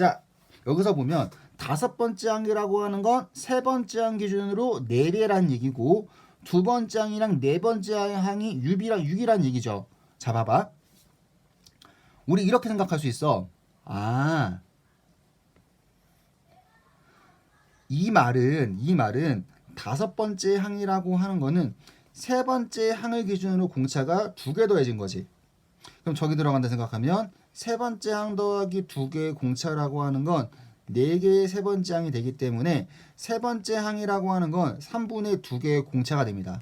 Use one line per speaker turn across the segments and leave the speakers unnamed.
자, 여기서 보면 다섯 번째 항이라고 하는 건 세 번째 항 기준으로 네 배란 얘기고 두 번째 항이랑 네 번째 항이 6이랑 6이란 얘기죠. 자, 봐봐. 우리 이렇게 생각할 수 있어. 아, 이 말은 이 말은 다섯 번째 항이라고 하는 거는 세 번째 항을 기준으로 공차가 두 개 더해진 거지. 그럼 저기 들어간다 생각하면 세 번째 항 더하기 두 개의 공차라고 하는 건 네 개의 세 번째 항이 되기 때문에 세 번째 항이라고 하는 건 3분의 두 개의 공차가 됩니다.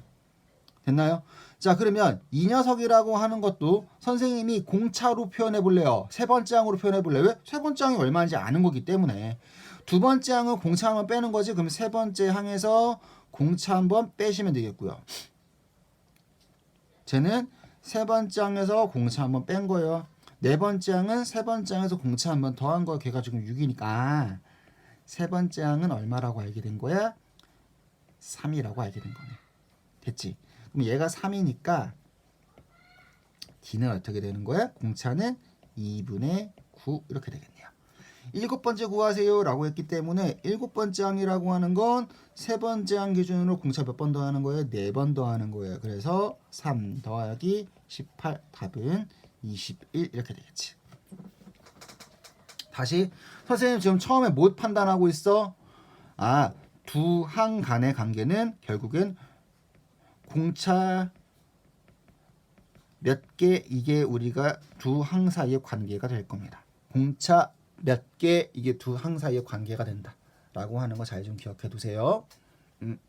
됐나요? 자 그러면 이 녀석이라고 하는 것도 선생님이 공차로 표현해 볼래요. 세 번째 항으로 표현해 볼래요. 왜? 세 번째 항이 얼마인지 아는 거기 때문에 두 번째 항은 공차 한번 빼는 거지. 그럼 세 번째 항에서 공차 한번 빼시면 되겠고요. 쟤는 세 번째 항에서 공차 한번 뺀 거예요. 네 번째 항은 세 번째 항에서 공차 한 번 더한 거. 걔가 지금 6이니까 아, 세 번째 항은 얼마라고 알게 된 거야? 3이라고 알게 된 거네. 됐지? 그럼 얘가 3이니까 D는 어떻게 되는 거야? 공차는 2분의 9 이렇게 되겠네요. 일곱 번째 구하세요 라고 했기 때문에 일곱 번째 항이라고 하는 건 세 번째 항 기준으로 공차 몇 번 더하는 거예요? 네 번 더하는 거예요. 그래서 3 더하기 18 답은 21 이렇게 되겠지. 다시 선생님 지금 처음에 못 판단하고 있어? 아, 두 항 간의 관계는 결국엔 공차 몇 개 이게 우리가 두 항 사이의 관계가 될 겁니다. 공차 몇 개 이게 두 항 사이의 관계가 된다라고 하는 거 잘 좀 기억해 두세요. 음.